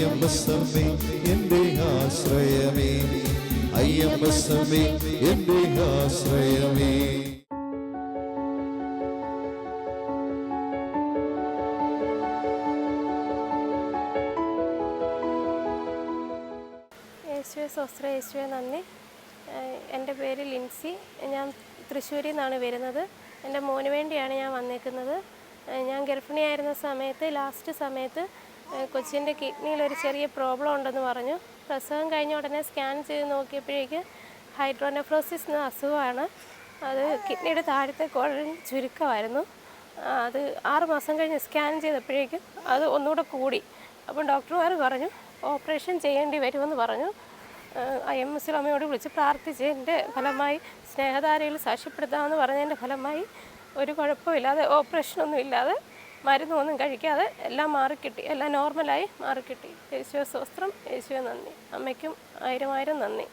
അയ്യമ്പസമ്മേ എന്റെ ആശ്രയമേ. അയ്യമ്പസമ്മേ എന്റെ ആശ്രയമേ. യേശുവെ സ്വസ്ത്ര യേശുവെ നന്ദി. എന്റെ പേര് ലിൻസി. ഞാൻ തൃശ്ശൂരിൽ നിന്നാണ് വരുന്നത്. എന്റെ മോന് വേണ്ടിയാണ് ഞാൻ വന്നേക്കുന്നത്. ഞാൻ ഗർഭിണിയായിരുന്ന സമയത്ത് ലാസ്റ്റ് സമയത്ത് കൊച്ചിന്റെ കിഡ്നിയിൽ ഒരു ചെറിയ പ്രോബ്ലം ഉണ്ടെന്ന് പറഞ്ഞു. പ്രസവം കഴിഞ്ഞ ഉടനെ സ്കാൻ ചെയ്ത് നോക്കിയപ്പോഴേക്ക് ഹൈഡ്രോനെഫ്രോസിസ് എന്ന അസുഖമാണ്. അത് കിഡ്നിയുടെ താഴത്തെ കുഴൽ ചുരുക്കമായിരുന്നു. അത് ആറ് മാസം കഴിഞ്ഞ് സ്കാൻ ചെയ്തപ്പോഴേക്കും അത് ഒന്നുകൂടെ കൂടി. അപ്പം ഡോക്ടർമാർ പറഞ്ഞു ഓപ്പറേഷൻ ചെയ്യേണ്ടി വരുമെന്ന് പറഞ്ഞു. ഐ എം എസ് അമ്മയോട് വിളിച്ച് പ്രാർത്ഥിച്ചതിന്റെ ഫലമായി സ്നേഹധാരയിൽ സാക്ഷ്യപ്പെടുത്താമെന്ന് പറഞ്ഞതിന്റെ ഫലമായി ഒരു കുഴപ്പമില്ലാതെ ഓപ്പറേഷനൊന്നും ഇല്ലാതെ മരുന്നൊന്നും കഴിക്കാതെ എല്ലാം മാറിക്കിട്ടി. എല്ലാം നോർമലായി മാറിക്കിട്ടി. യേശുവെ സ്വസ്ത്രം യേശുവെ നന്ദി. അമ്മയ്ക്കും ആയിരം ആയിരം നന്ദി.